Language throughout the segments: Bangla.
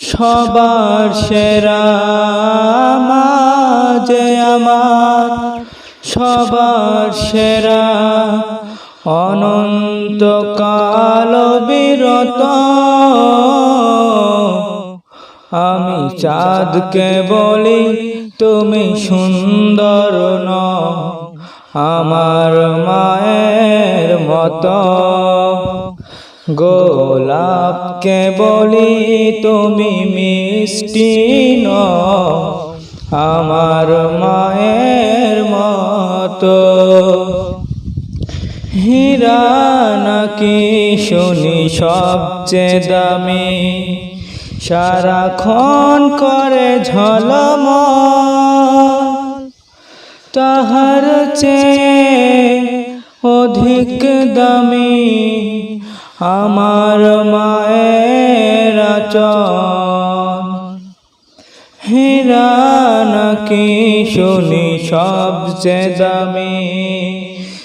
সবার সেরা মাঝে আমার, সবার সেরা অনন্ত কাল বিরত। আমি চাঁদকে বলি, তুমি সুন্দর ন আমার মায়ের মতো। গোলাপকে বলি তুমি মিষ্টি ন আমার মায়ের মতো। হীরা নাকি শুনি সবচেয়ে দামি, সারাক্ষণ করে ঝলম তাহার চেয়ে অধিক দামি আমার মায়ের আচরণ। হীরা নাকি শুনি সবচেয়ে দামি।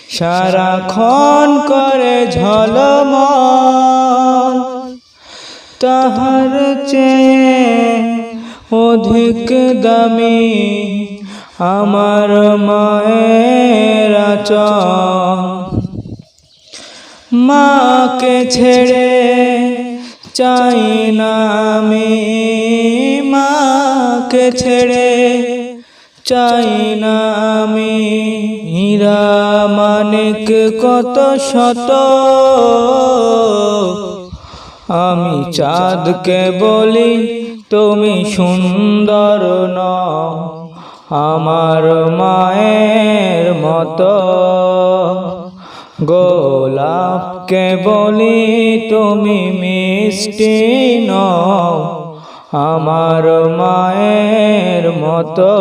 সারাক্ষণ করে ঝলম তাহার চেয়ে অধিক দামি আমার মায়ের আচরণ। মাকে ছেড়ে চাই না আমি। মাকে ছেড়ে চাই না আমি। হীরা মানিক কত শত। আমি চাঁদকে বলি, তুমি সুন্দর ন আমার মায়ের মতো। গোলাপকে বলি তুমি মিষ্টি ন আমার মায়ের মতো।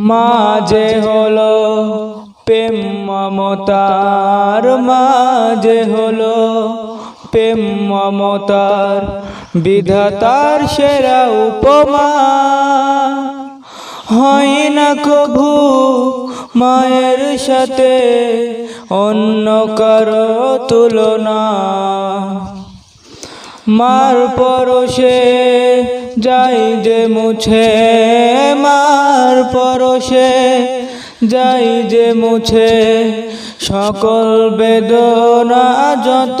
মাঝে হলো প্রেম মমতার, মাঝে হলো প্রেম মমতার, বিধাতার সেরা উপমা। হয় না কভু মায়ের সাথে অন্য কারও তুলনা। মার পরশে যাই যে মুছে, মার পরশে যাই যে মুছে, সকল বেদনা যত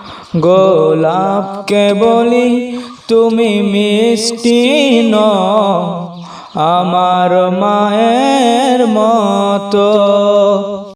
গোলাপকে বলি তুমি মিষ্টি ন আমার মায়ের মতো।